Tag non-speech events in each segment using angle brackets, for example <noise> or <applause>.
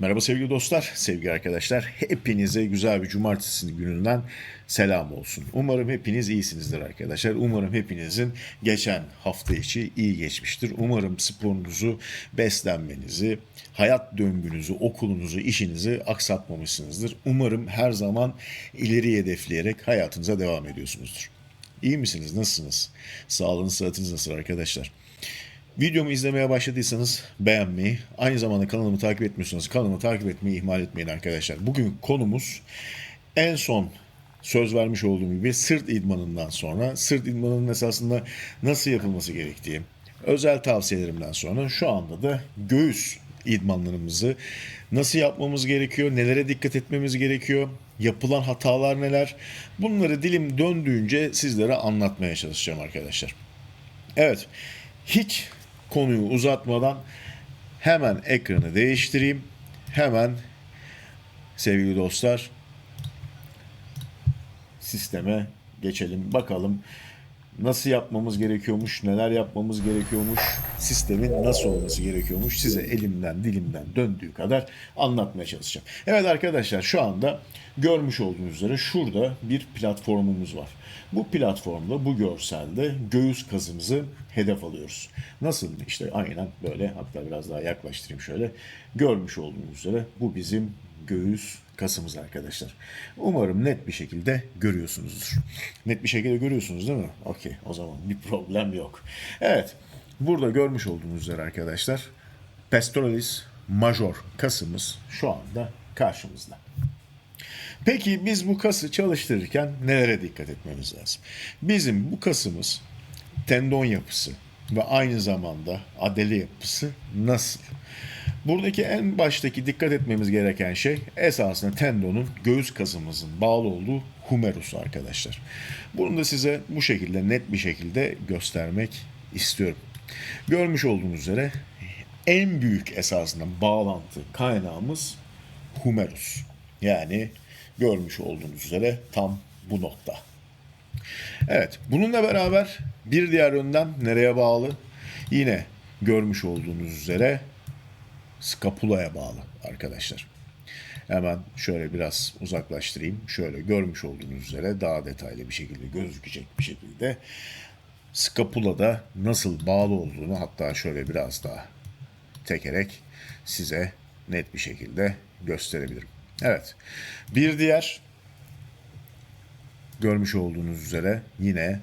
Merhaba sevgili dostlar, sevgili arkadaşlar. Hepinize güzel bir cumartesi gününden selam olsun. Umarım hepiniz iyisinizdir arkadaşlar. Umarım hepinizin geçen hafta içi iyi geçmiştir. Umarım sporunuzu, beslenmenizi, hayat döngünüzü, okulunuzu, işinizi aksatmamışsınızdır. Umarım her zaman ileri hedefleyerek hayatınıza devam ediyorsunuzdur. İyi misiniz? Nasılsınız? Sağlığınız, sıhhatiniz nasıl arkadaşlar? Videomu izlemeye başladıysanız beğenmeyi, aynı zamanda kanalımı takip etmiyorsanız kanalımı takip etmeyi ihmal etmeyin arkadaşlar. Bugün konumuz en son söz vermiş olduğum gibi sırt idmanından sonra sırt idmanının esasında nasıl yapılması gerektiği, özel tavsiyelerimden sonra şu anda da göğüs idmanlarımızı nasıl yapmamız gerekiyor, nelere dikkat etmemiz gerekiyor, yapılan hatalar neler bunları dilim döndüğünce sizlere anlatmaya çalışacağım arkadaşlar. Evet, hiç konuyu uzatmadan hemen ekranı değiştireyim. Hemen sevgili dostlar sisteme geçelim. Bakalım nasıl yapmamız gerekiyormuş, neler yapmamız gerekiyormuş, sistemin nasıl olması gerekiyormuş size elimden dilimden döndüğü kadar anlatmaya çalışacağım. Evet arkadaşlar şu anda görmüş olduğunuz üzere şurada bir platformumuz var. Bu platformda bu görselde göğüs kasımızı hedef alıyoruz. Nasıl? İşte aynen böyle hatta biraz daha yaklaştırayım şöyle. Görmüş olduğunuz üzere bu bizim göğüs kasımız arkadaşlar. Umarım net bir şekilde görüyorsunuzdur. Net bir şekilde görüyorsunuz değil mi? Okey o zaman bir problem yok. Evet burada görmüş olduğunuz üzere arkadaşlar pectoralis major kasımız şu anda karşımızda. Peki biz bu kası çalıştırırken nelere dikkat etmemiz lazım? Bizim bu kasımız tendon yapısı ve aynı zamanda adele yapısı nasıl? Buradaki en baştaki dikkat etmemiz gereken şey esasında tendonun göğüs kasımızın bağlı olduğu humerus arkadaşlar. Bunu da size bu şekilde net bir şekilde göstermek istiyorum. Görmüş olduğunuz üzere en büyük esasında bağlantı kaynağımız humerus. Yani görmüş olduğunuz üzere tam bu nokta. Evet, bununla beraber bir diğer yönden nereye bağlı? Yine görmüş olduğunuz üzere skapulaya bağlı arkadaşlar. Hemen şöyle biraz uzaklaştırayım. Şöyle görmüş olduğunuz üzere daha detaylı bir şekilde gözükecek bir şekilde skapulada nasıl bağlı olduğunu hatta şöyle biraz daha tekerek size net bir şekilde gösterebilirim. Evet. Bir diğer görmüş olduğunuz üzere yine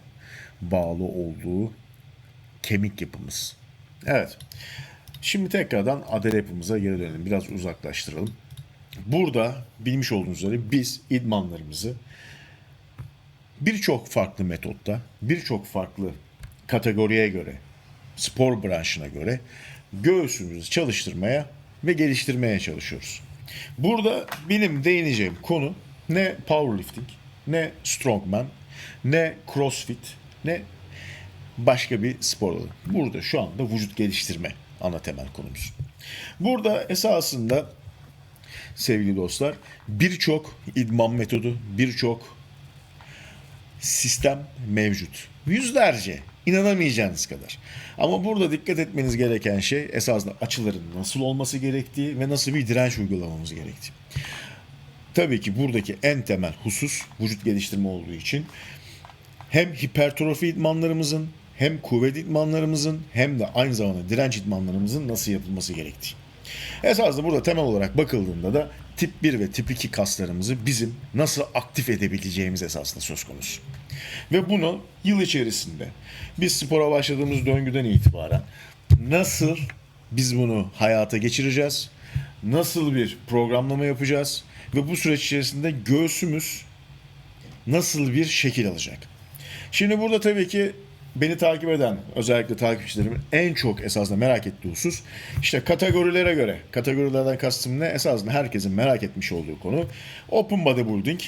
bağlı olduğu kemik yapımız. Evet. Şimdi tekrardan adele yapımıza geri dönelim. Biraz uzaklaştıralım. Burada bilmiş olduğunuz üzere biz idmanlarımızı birçok farklı metotta, birçok farklı kategoriye göre, spor branşına göre göğsümüzü çalıştırmaya ve geliştirmeye çalışıyoruz. Burada benim değineceğim konu ne powerlifting, ne strongman, ne crossfit, ne başka bir spor dalı. Burada şu anda vücut geliştirme ana temel konumuz. Burada esasında sevgili dostlar birçok idman metodu, birçok sistem mevcut. Yüzlerce, inanamayacağınız kadar. Ama burada dikkat etmeniz gereken şey esasında açıların nasıl olması gerektiği ve nasıl bir direnç uygulamamız gerektiği. Tabii ki buradaki en temel husus vücut geliştirme olduğu için hem hipertrofi idmanlarımızın hem kuvvet idmanlarımızın hem de aynı zamanda direnç idmanlarımızın nasıl yapılması gerektiği. Esasında burada temel olarak bakıldığında da tip 1 ve tip 2 kaslarımızı bizim nasıl aktif edebileceğimiz esasında söz konusu. Ve bunu yıl içerisinde biz spora başladığımız döngüden itibaren nasıl biz bunu hayata geçireceğiz? Nasıl bir programlama yapacağız? Ve bu süreç içerisinde göğsümüz nasıl bir şekil alacak? Şimdi burada tabii ki beni takip eden özellikle takipçilerimin en çok esasında merak ettiği husus işte kategorilere göre kategorilerden kastım ne esasında herkesin merak etmiş olduğu konu open bodybuilding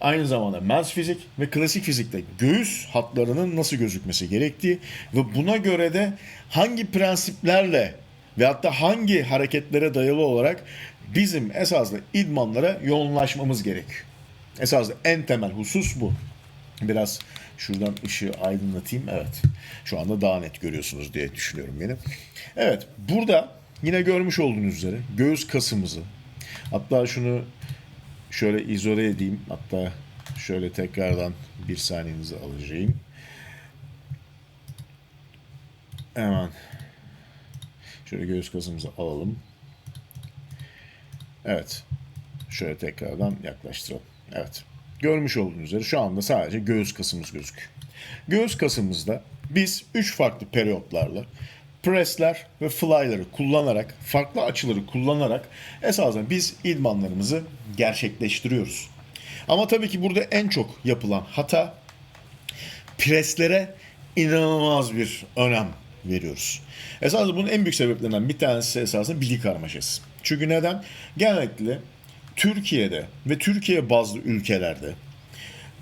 aynı zamanda men's fizik ve klasik fizikte göğüs hatlarının nasıl gözükmesi gerektiği ve buna göre de hangi prensiplerle ve hatta hangi hareketlere dayalı olarak bizim esasında idmanlara yoğunlaşmamız gerekiyor. Esasında en temel husus bu. Biraz şuradan ışığı aydınlatayım. Evet. Şu anda daha net görüyorsunuz diye düşünüyorum benim. Evet. Burada yine görmüş olduğunuz üzere göğüs kasımızı hatta şunu şöyle izole edeyim. Hatta şöyle tekrardan bir saniyenizi alacağım. Hemen şöyle göğüs kasımızı alalım. Evet. Şöyle tekrardan yaklaştıralım. Evet. Görmüş olduğunuz üzere şu anda sadece göğüs kasımız gözüküyor. Göğüs kasımızda biz 3 farklı periyotlarla pressler ve fly'ları kullanarak, farklı açıları kullanarak esasen biz idmanlarımızı gerçekleştiriyoruz. Ama tabii ki burada en çok yapılan hata preslere inanılmaz bir önem veriyoruz. Esasında bunun en büyük sebeplerinden bir tanesi esasında bilgi karmaşası. Çünkü neden? Genellikle Türkiye'de ve Türkiye bazlı ülkelerde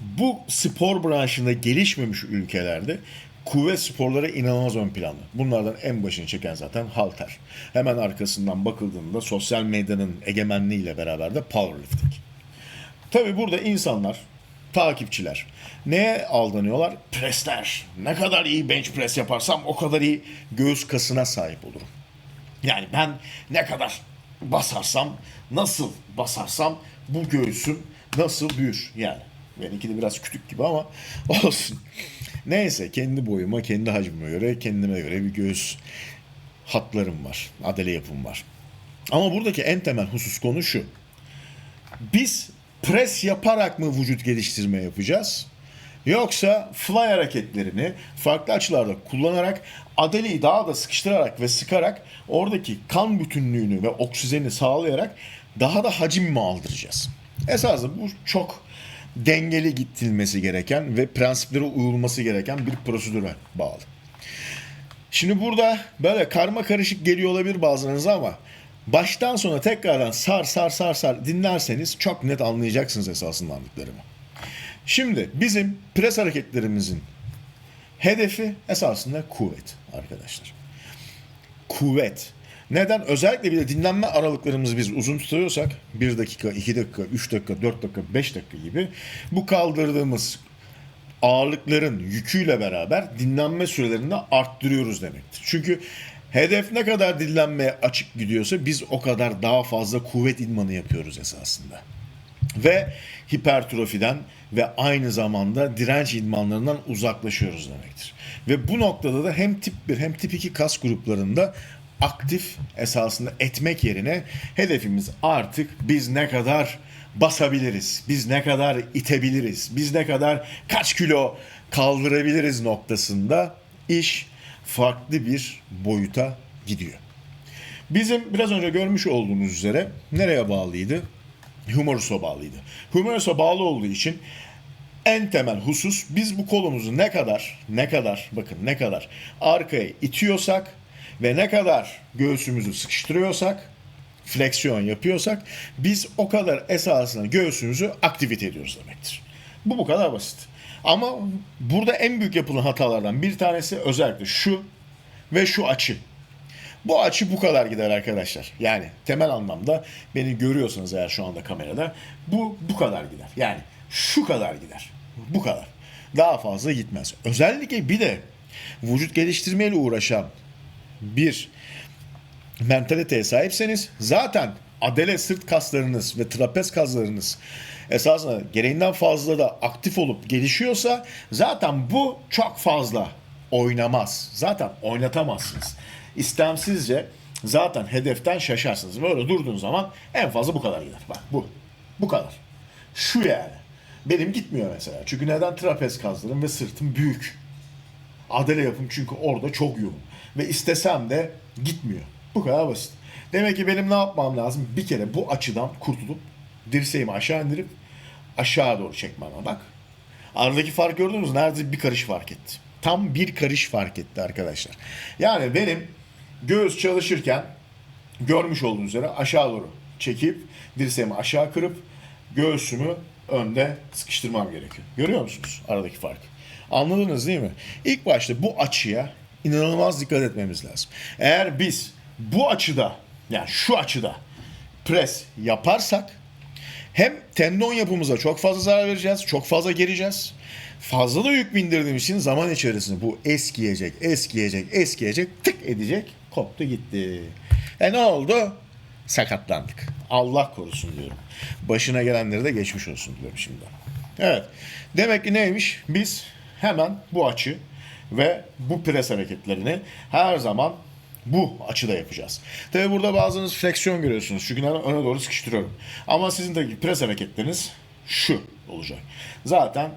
bu spor branşında gelişmemiş ülkelerde kuvvet sporları inanılmaz ön planda. Bunlardan en başını çeken zaten halter. Hemen arkasından bakıldığında sosyal medyanın egemenliğiyle beraber de powerlifting. Tabi burada insanlar, takipçiler neye aldanıyorlar? Presler. Ne kadar iyi bench press yaparsam o kadar iyi göğüs kasına sahip olurum. Yani ben ne kadar basarsam, nasıl basarsam bu göğsüm nasıl büyür yani. Benimki de biraz küçük gibi ama <laughs> olsun. Neyse kendi boyuma, kendi hacmime göre, kendime göre bir göğüs hatlarım var. Adele yapım var. Ama buradaki en temel husus konu şu. Biz pres yaparak mı vücut geliştirme yapacağız? Yoksa fly hareketlerini farklı açılarda kullanarak adeliyi daha da sıkıştırarak ve sıkarak oradaki kan bütünlüğünü ve oksijeni sağlayarak daha da hacim mi aldıracağız? Esasında bu çok dengeli gittilmesi gereken ve prensiplere uyulması gereken bir prosedüre bağlı. Şimdi burada böyle karma karışık geliyor olabilir bazılarınıza ama baştan sona tekrardan sar sar sar sar dinlerseniz çok net anlayacaksınız esasında anladıklarımı. Şimdi bizim pres hareketlerimizin hedefi esasında kuvvet arkadaşlar. Kuvvet. Neden? Özellikle bir de dinlenme aralıklarımızı biz uzun tutuyorsak 1 dakika, 2 dakika, 3 dakika, 4 dakika, 5 dakika gibi bu kaldırdığımız ağırlıkların yüküyle beraber dinlenme sürelerini de arttırıyoruz demektir. Çünkü hedef ne kadar dinlenmeye açık gidiyorsa biz o kadar daha fazla kuvvet idmanı yapıyoruz esasında. Ve hipertrofiden ve aynı zamanda direnç idmanlarından uzaklaşıyoruz demektir. Ve bu noktada da hem tip 1 hem tip 2 kas gruplarında aktif esasında etmek yerine hedefimiz artık biz ne kadar basabiliriz, biz ne kadar itebiliriz, biz ne kadar kaç kilo kaldırabiliriz noktasında iş farklı bir boyuta gidiyor. Bizim biraz önce görmüş olduğunuz üzere nereye bağlıydı? Humerus'a bağlıydı. Humerus'a bağlı olduğu için en temel husus biz bu kolumuzu ne kadar ne kadar bakın ne kadar arkaya itiyorsak ve ne kadar göğsümüzü sıkıştırıyorsak fleksiyon yapıyorsak biz o kadar esasında göğsümüzü aktivite ediyoruz demektir. Bu bu kadar basit. Ama burada en büyük yapılan hatalardan bir tanesi özellikle şu ve şu açı. Bu açı bu kadar gider arkadaşlar. Yani temel anlamda beni görüyorsanız eğer şu anda kamerada bu bu kadar gider. Yani şu kadar gider. Bu kadar. Daha fazla gitmez. Özellikle bir de vücut geliştirmeyle uğraşan bir mentaliteye sahipseniz zaten adele sırt kaslarınız ve trapez kaslarınız esasında gereğinden fazla da aktif olup gelişiyorsa zaten bu çok fazla oynamaz. Zaten oynatamazsınız. İstemsizce zaten hedeften şaşarsınız. Böyle durduğun zaman en fazla bu kadar gider. Bak bu. Bu kadar. Şu yani. Benim gitmiyor mesela. Çünkü neden trapez kaslarım ve sırtım büyük. Adele yapım çünkü orada çok yoğun. Ve istesem de gitmiyor. Bu kadar basit. Demek ki benim ne yapmam lazım? Bir kere bu açıdan kurtulup dirseğimi aşağı indirip aşağı doğru çekmem. Bak. Aradaki fark gördünüz mü? Neredeyse bir karış fark etti. Tam bir karış fark etti arkadaşlar. Yani benim göğüs çalışırken görmüş olduğunuz üzere aşağı doğru çekip dirseğimi aşağı kırıp göğsümü önde sıkıştırmam gerekiyor. Görüyor musunuz aradaki farkı? Anladınız değil mi? İlk başta bu açıya inanılmaz dikkat etmemiz lazım. Eğer biz bu açıda yani şu açıda pres yaparsak hem tendon yapımıza çok fazla zarar vereceğiz, çok fazla gereceğiz. Fazla da yük bindirdiğimiz için zaman içerisinde bu eskiyecek, eskiyecek, eskiyecek, tık edecek, koptu gitti. E ne oldu? Sakatlandık. Allah korusun diyorum. Başına gelenleri de geçmiş olsun diyorum şimdi. Evet. Demek ki neymiş? Biz hemen bu açı ve bu pres hareketlerini her zaman bu açıda yapacağız. Tabi burada bazınız fleksiyon görüyorsunuz. Çünkü ben öne doğru sıkıştırıyorum. Ama sizin de pres hareketleriniz şu olacak. Zaten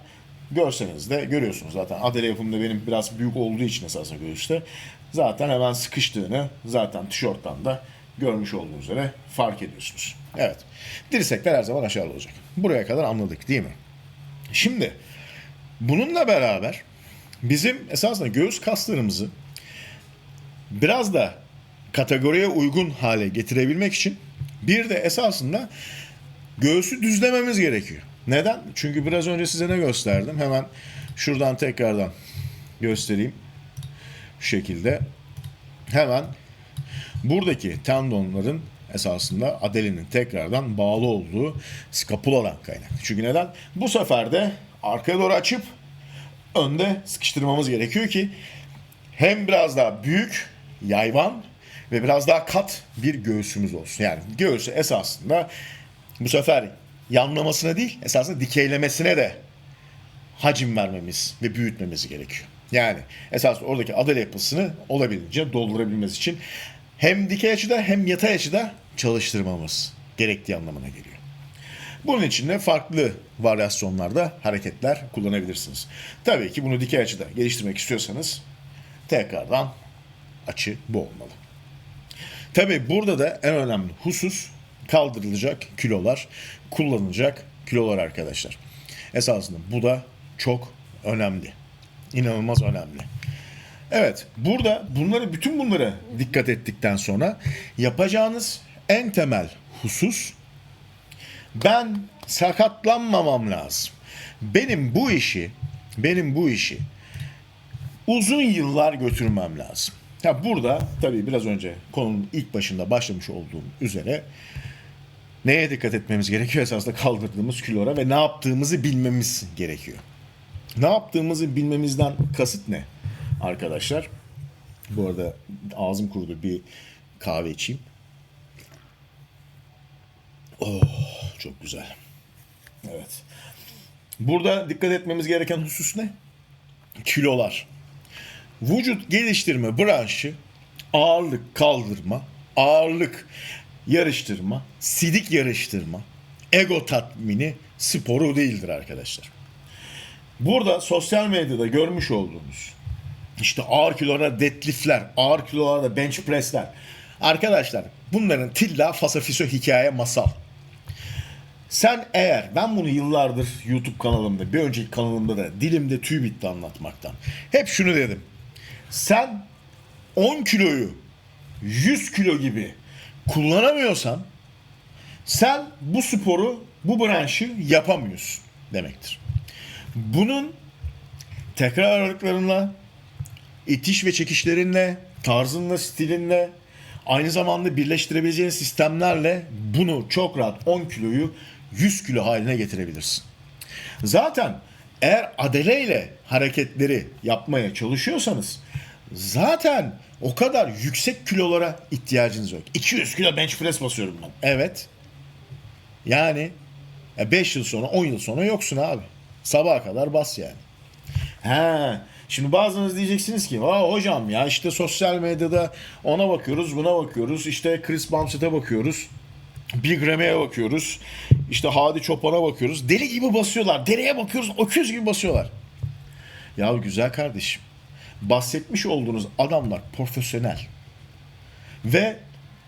görseniz de görüyorsunuz zaten. Adele yapımda benim biraz büyük olduğu için esasında göğüste. Zaten hemen sıkıştığını zaten tişörtten de görmüş olduğunuz üzere fark ediyorsunuz. Evet. Dirsekler her zaman aşağıda olacak. Buraya kadar anladık değil mi? Şimdi bununla beraber bizim esasında göğüs kaslarımızı biraz da kategoriye uygun hale getirebilmek için bir de esasında göğsü düzlememiz gerekiyor. Neden? Çünkü biraz önce size ne gösterdim? Hemen şuradan tekrardan göstereyim. Şu şekilde. Hemen buradaki tendonların esasında adelinin tekrardan bağlı olduğu skapuladan kaynaklı. Çünkü neden? Bu sefer de arkaya doğru açıp önde sıkıştırmamız gerekiyor ki hem biraz daha büyük, yayvan ve biraz daha kat bir göğsümüz olsun. Yani göğsü esasında bu sefer yanlamasına değil, esasında dikeylemesine de hacim vermemiz ve büyütmemiz gerekiyor. Yani esas oradaki adel yapısını olabildiğince doldurabilmemiz için hem dikey açıda hem yatay açıda çalıştırmamız gerektiği anlamına geliyor. Bunun için de farklı varyasyonlarda hareketler kullanabilirsiniz. Tabii ki bunu dikey açıda geliştirmek istiyorsanız tekrardan açı bu olmalı. Tabii burada da en önemli husus kaldırılacak kilolar, kullanılacak kilolar arkadaşlar. Esasında bu da çok önemli. İnanılmaz önemli. Evet, burada bunları bütün bunlara dikkat ettikten sonra yapacağınız en temel husus ben sakatlanmamam lazım. Benim bu işi, benim bu işi uzun yıllar götürmem lazım. Ya burada tabii biraz önce konunun ilk başında başlamış olduğum üzere neye dikkat etmemiz gerekiyor esasında kaldırdığımız kilora ve ne yaptığımızı bilmemiz gerekiyor. Ne yaptığımızı bilmemizden kasıt ne arkadaşlar? Bu arada ağzım kurudu bir kahve içeyim. Oh çok güzel. Evet. Burada dikkat etmemiz gereken husus ne? Kilolar. Vücut geliştirme branşı ağırlık kaldırma, ağırlık yarıştırma, sidik yarıştırma, ego tatmini sporu değildir arkadaşlar. Burada sosyal medyada görmüş olduğunuz işte ağır kilolara deadliftler, ağır kilolarda bench pressler. Arkadaşlar bunların tilla fasafiso hikaye masal. Sen eğer ben bunu yıllardır YouTube kanalımda bir önceki kanalımda da dilimde tüy bitti anlatmaktan. Hep şunu dedim. Sen 10 kiloyu 100 kilo gibi kullanamıyorsan sen bu sporu bu branşı yapamıyorsun demektir. Bunun tekrar aralıklarınla, itiş ve çekişlerinle, tarzınla, stilinle, aynı zamanda birleştirebileceğin sistemlerle bunu çok rahat 10 kiloyu 100 kilo haline getirebilirsin. Zaten eğer adeleyle hareketleri yapmaya çalışıyorsanız zaten o kadar yüksek kilolara ihtiyacınız yok. 200 kilo bench press basıyorum ben. Evet. Yani 5 yıl sonra 10 yıl sonra yoksun abi. Sabaha kadar bas yani. He. Şimdi bazınız diyeceksiniz ki Aa, hocam ya işte sosyal medyada ona bakıyoruz buna bakıyoruz işte Chris Bumstead'e bakıyoruz. Big Remy'e bakıyoruz. İşte Hadi Çopan'a bakıyoruz. Deli gibi basıyorlar. Dereye bakıyoruz. Öküz gibi basıyorlar. Ya güzel kardeşim. Bahsetmiş olduğunuz adamlar profesyonel. Ve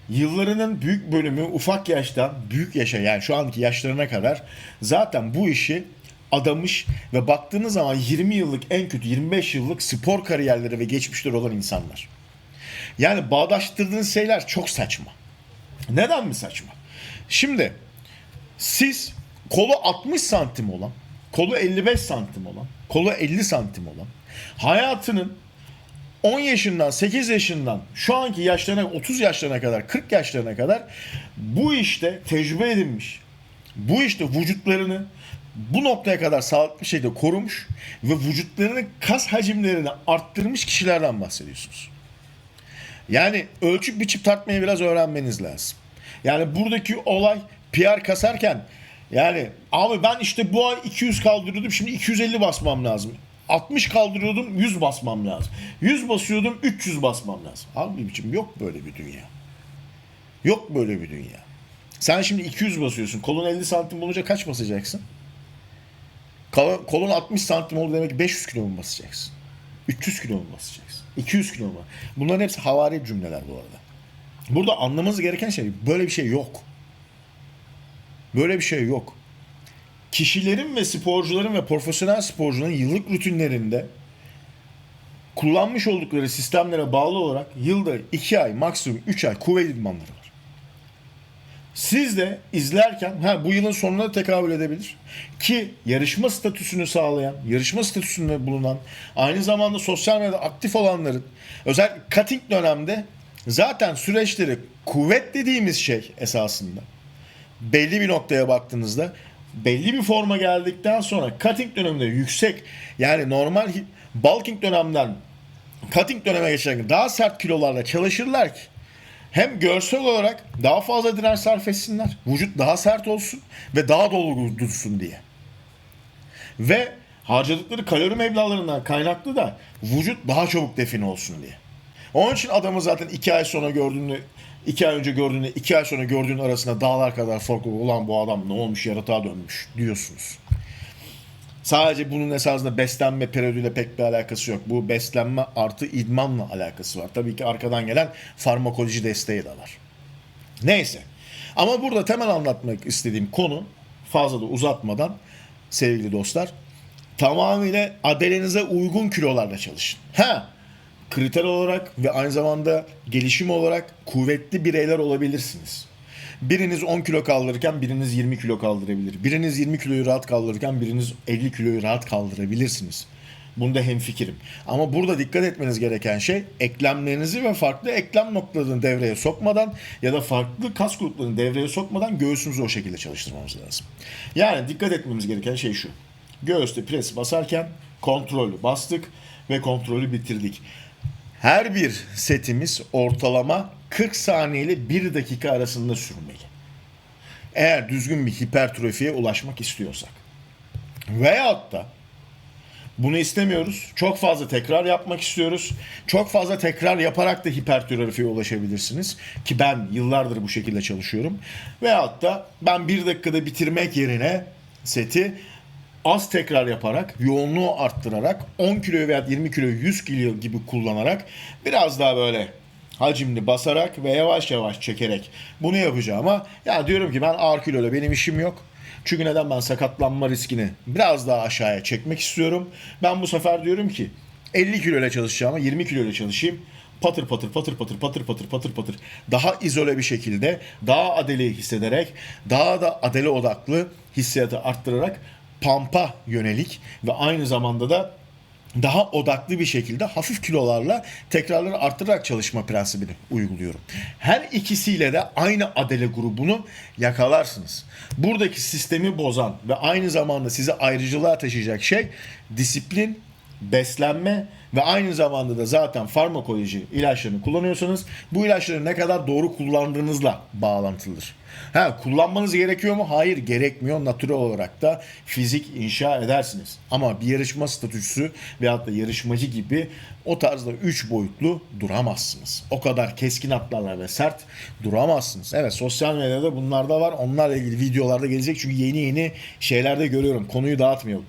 yıllarının büyük bölümü ufak yaştan büyük yaşa yani şu anki yaşlarına kadar zaten bu işi adamış ve baktığınız zaman 20 yıllık en kötü 25 yıllık spor kariyerleri ve geçmişleri olan insanlar. Yani bağdaştırdığınız şeyler çok saçma. Neden mi saçma? Şimdi siz kolu 60 santim olan, kolu 55 santim olan, kolu 50 santim olan hayatının 10 yaşından 8 yaşından şu anki yaşlarına 30 yaşlarına kadar 40 yaşlarına kadar bu işte tecrübe edinmiş. Bu işte vücutlarını bu noktaya kadar sağlıklı şekilde korumuş ve vücutlarının kas hacimlerini arttırmış kişilerden bahsediyorsunuz. Yani ölçüp biçip tartmayı biraz öğrenmeniz lazım. Yani buradaki olay PR kasarken yani abi ben işte bu ay 200 kaldırıyordum şimdi 250 basmam lazım. 60 kaldırıyordum 100 basmam lazım. 100 basıyordum 300 basmam lazım. Abi biçim yok böyle bir dünya. Yok böyle bir dünya. Sen şimdi 200 basıyorsun. Kolun 50 santim olunca kaç basacaksın? Kol- Kolun 60 santim oldu demek ki 500 kilo mu basacaksın? 300 kilo mu basacaksın? 200 kilo mu? Bunların hepsi havari cümleler bu arada. Burada anlamanız gereken şey böyle bir şey yok. Böyle bir şey yok. Kişilerin ve sporcuların ve profesyonel sporcuların yıllık rutinlerinde kullanmış oldukları sistemlere bağlı olarak yılda 2 ay maksimum 3 ay kuvvet idmanları var. Siz de izlerken ha bu yılın sonuna tekabül edebilir. Ki yarışma statüsünü sağlayan, yarışma statüsünde bulunan, aynı zamanda sosyal medyada aktif olanların özel cutting dönemde zaten süreçleri kuvvet dediğimiz şey esasında belli bir noktaya baktığınızda belli bir forma geldikten sonra cutting döneminde yüksek yani normal bulking dönemden cutting döneme geçerken daha sert kilolarla çalışırlar ki hem görsel olarak daha fazla direnç sarf etsinler, vücut daha sert olsun ve daha dolu dursun diye. Ve harcadıkları kalori meblağlarından kaynaklı da vücut daha çabuk define olsun diye. Onun için adamı zaten iki ay sonra gördüğünü, iki ay önce gördüğünü, iki ay sonra gördüğün arasında dağlar kadar fark var. Ulan bu adam ne olmuş yaratığa dönmüş diyorsunuz. Sadece bunun esasında beslenme periyoduyla pek bir alakası yok. Bu beslenme artı idmanla alakası var. Tabii ki arkadan gelen farmakoloji desteği de var. Neyse. Ama burada temel anlatmak istediğim konu fazla da uzatmadan sevgili dostlar tamamıyla adelenize uygun kilolarla çalışın. Ha kriter olarak ve aynı zamanda gelişim olarak kuvvetli bireyler olabilirsiniz. Biriniz 10 kilo kaldırırken biriniz 20 kilo kaldırabilir. Biriniz 20 kiloyu rahat kaldırırken biriniz 50 kiloyu rahat kaldırabilirsiniz. Bunda hemfikirim. Ama burada dikkat etmeniz gereken şey eklemlerinizi ve farklı eklem noktalarını devreye sokmadan ya da farklı kas gruplarını devreye sokmadan göğsünüzü o şekilde çalıştırmamız lazım. Yani dikkat etmemiz gereken şey şu. Göğüste pres basarken kontrollü bastık ve kontrolü bitirdik. Her bir setimiz ortalama 40 saniye ile 1 dakika arasında sürmeli. Eğer düzgün bir hipertrofiye ulaşmak istiyorsak. Veyahut da bunu istemiyoruz. Çok fazla tekrar yapmak istiyoruz. Çok fazla tekrar yaparak da hipertrofiye ulaşabilirsiniz. Ki ben yıllardır bu şekilde çalışıyorum. Veyahut da ben bir dakikada bitirmek yerine seti az tekrar yaparak, yoğunluğu arttırarak 10 kilo veya 20 kilo 100 kilo gibi kullanarak biraz daha böyle hacimli basarak ve yavaş yavaş çekerek bunu yapacağıma ya diyorum ki ben ağır kiloyla benim işim yok. Çünkü neden ben sakatlanma riskini biraz daha aşağıya çekmek istiyorum. Ben bu sefer diyorum ki 50 kilo ile çalışacağıma 20 kilo ile çalışayım. Patır patır patır patır patır patır patır patır daha izole bir şekilde daha adeli hissederek daha da adele odaklı hissiyatı arttırarak pampa yönelik ve aynı zamanda da daha odaklı bir şekilde hafif kilolarla tekrarları arttırarak çalışma prensibini uyguluyorum. Her ikisiyle de aynı adele grubunu yakalarsınız. Buradaki sistemi bozan ve aynı zamanda sizi ayrıcılığa taşıyacak şey disiplin, beslenme ve aynı zamanda da zaten farmakoloji ilaçlarını kullanıyorsanız bu ilaçları ne kadar doğru kullandığınızla bağlantılıdır. Ha, kullanmanız gerekiyor mu? Hayır gerekmiyor. Natürel olarak da fizik inşa edersiniz. Ama bir yarışma statüsü veyahut da yarışmacı gibi o tarzda 3 boyutlu duramazsınız. O kadar keskin hatlarla ve sert duramazsınız. Evet sosyal medyada bunlar da var. Onlarla ilgili videolarda gelecek çünkü yeni yeni şeyler de görüyorum. Konuyu dağıtmayalım.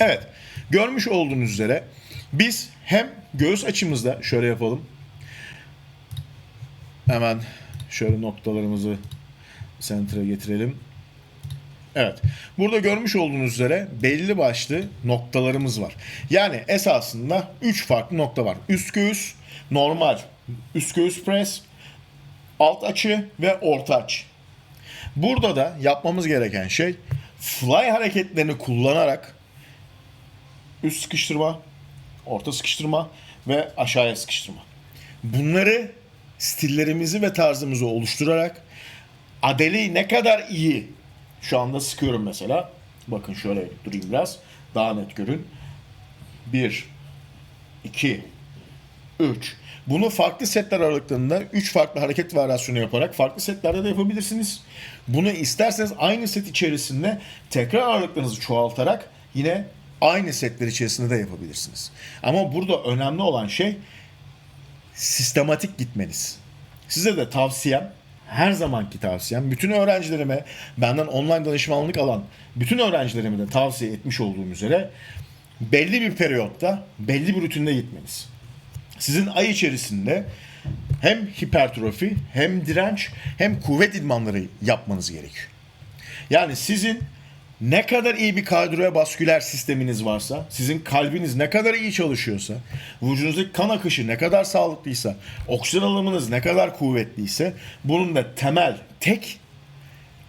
Evet görmüş olduğunuz üzere biz hem göğüs açımızda şöyle yapalım. Hemen şöyle noktalarımızı center'a getirelim. Evet. Burada görmüş olduğunuz üzere belli başlı noktalarımız var. Yani esasında 3 farklı nokta var. Üst göğüs, normal üst göğüs pres, alt açı ve orta açı. Burada da yapmamız gereken şey fly hareketlerini kullanarak üst sıkıştırma, orta sıkıştırma ve aşağıya sıkıştırma. Bunları stillerimizi ve tarzımızı oluşturarak Adele'yi ne kadar iyi şu anda sıkıyorum mesela. Bakın şöyle durayım biraz. Daha net görün. 1 2 3. Bunu farklı setler aralıklarında 3 farklı hareket varyasyonu yaparak farklı setlerde de yapabilirsiniz. Bunu isterseniz aynı set içerisinde tekrar ağırlıklarınızı çoğaltarak yine aynı setler içerisinde de yapabilirsiniz. Ama burada önemli olan şey sistematik gitmeniz. Size de tavsiyem, her zamanki tavsiyem, bütün öğrencilerime benden online danışmanlık alan bütün öğrencilerime de tavsiye etmiş olduğum üzere belli bir periyotta, belli bir rutinde gitmeniz. Sizin ay içerisinde hem hipertrofi, hem direnç, hem kuvvet idmanları yapmanız gerekiyor. Yani sizin ne kadar iyi bir kardiyovasküler sisteminiz varsa, sizin kalbiniz ne kadar iyi çalışıyorsa, vücudunuzdaki kan akışı ne kadar sağlıklıysa, oksijen alımınız ne kadar kuvvetliyse, bunun da temel tek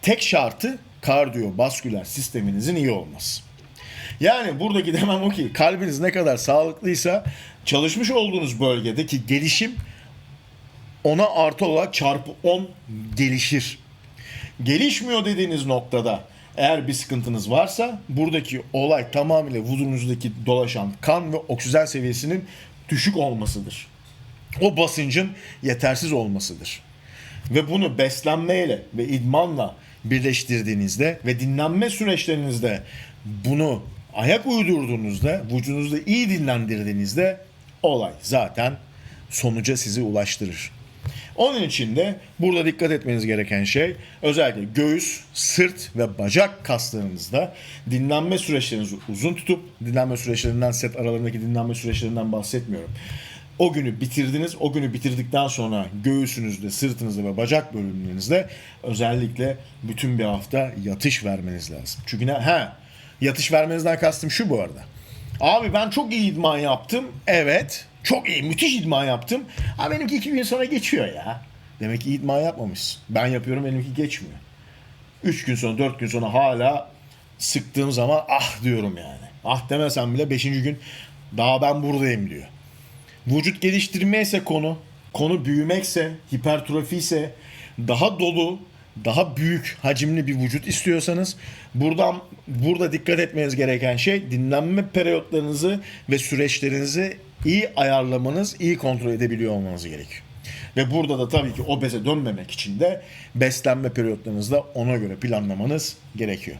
tek şartı kardiyovasküler sisteminizin iyi olması. Yani buradaki <laughs> demem o ki kalbiniz ne kadar sağlıklıysa çalışmış olduğunuz bölgedeki gelişim ona artı olarak çarpı 10 gelişir. Gelişmiyor dediğiniz noktada eğer bir sıkıntınız varsa buradaki olay tamamıyla vücudunuzdaki dolaşan kan ve oksijen seviyesinin düşük olmasıdır. O basıncın yetersiz olmasıdır. Ve bunu beslenmeyle ve idmanla birleştirdiğinizde ve dinlenme süreçlerinizde bunu ayak uydurduğunuzda, vücudunuzda iyi dinlendirdiğinizde olay zaten sonuca sizi ulaştırır. Onun için de burada dikkat etmeniz gereken şey özellikle göğüs, sırt ve bacak kaslarınızda dinlenme süreçlerinizi uzun tutup dinlenme süreçlerinden set aralarındaki dinlenme süreçlerinden bahsetmiyorum. O günü bitirdiniz. O günü bitirdikten sonra göğsünüzde, sırtınızda ve bacak bölümlerinizde özellikle bütün bir hafta yatış vermeniz lazım. Çünkü ne? He, yatış vermenizden kastım şu bu arada. Abi ben çok iyi idman yaptım. Evet. Çok iyi, müthiş idman yaptım. Ama benimki iki gün sonra geçiyor ya. Demek ki idman yapmamışsın. Ben yapıyorum benimki geçmiyor. Üç gün sonra, dört gün sonra hala sıktığım zaman ah diyorum yani. Ah demesem bile beşinci gün daha ben buradayım diyor. Vücut geliştirme ise konu, konu büyümekse, hipertrofi ise, daha dolu, daha büyük hacimli bir vücut istiyorsanız buradan burada dikkat etmeniz gereken şey dinlenme periyotlarınızı ve süreçlerinizi iyi ayarlamanız, iyi kontrol edebiliyor olmanız gerekiyor. Ve burada da tabii ki obeze dönmemek için de beslenme periyotlarınızı da ona göre planlamanız gerekiyor.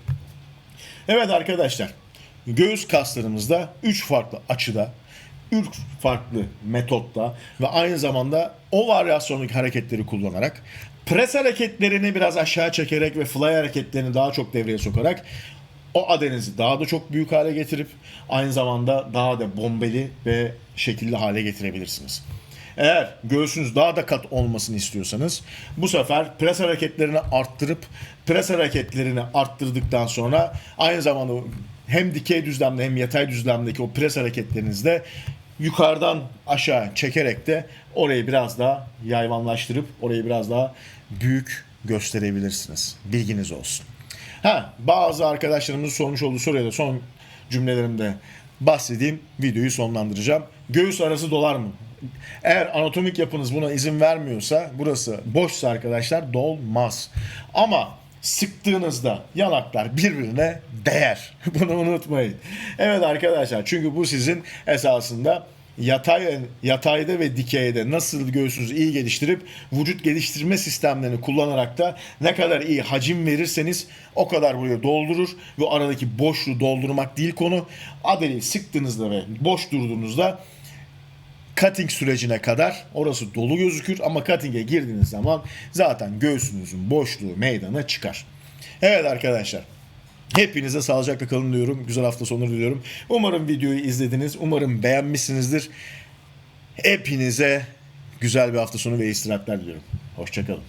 Evet arkadaşlar, göğüs kaslarımızda 3 farklı açıda, 3 farklı metotta ve aynı zamanda o varyasyonluk hareketleri kullanarak pres hareketlerini biraz aşağı çekerek ve fly hareketlerini daha çok devreye sokarak o adenizi daha da çok büyük hale getirip aynı zamanda daha da bombeli ve şekilli hale getirebilirsiniz. Eğer göğsünüz daha da kat olmasını istiyorsanız bu sefer pres hareketlerini arttırıp pres hareketlerini arttırdıktan sonra aynı zamanda hem dikey düzlemde hem yatay düzlemdeki o pres hareketlerinizde yukarıdan aşağı çekerek de orayı biraz daha yayvanlaştırıp orayı biraz daha büyük gösterebilirsiniz. Bilginiz olsun. Ha, bazı arkadaşlarımızın sormuş olduğu soruya da son cümlelerimde bahsedeyim. Videoyu sonlandıracağım. Göğüs arası dolar mı? Eğer anatomik yapınız buna izin vermiyorsa burası boşsa arkadaşlar dolmaz. Ama sıktığınızda yanaklar birbirine değer. <laughs> Bunu unutmayın. Evet arkadaşlar çünkü bu sizin esasında yatay yatayda ve dikeyde nasıl göğsünüzü iyi geliştirip vücut geliştirme sistemlerini kullanarak da ne kadar iyi hacim verirseniz o kadar buraya doldurur ve aradaki boşluğu doldurmak değil konu. Adeli sıktığınızda ve boş durduğunuzda cutting sürecine kadar orası dolu gözükür ama cutting'e girdiğiniz zaman zaten göğsünüzün boşluğu meydana çıkar. Evet arkadaşlar Hepinize sağlıcakla kalın diyorum. Güzel hafta sonları diliyorum. Umarım videoyu izlediniz. Umarım beğenmişsinizdir. Hepinize güzel bir hafta sonu ve istirahatler diliyorum. Hoşçakalın.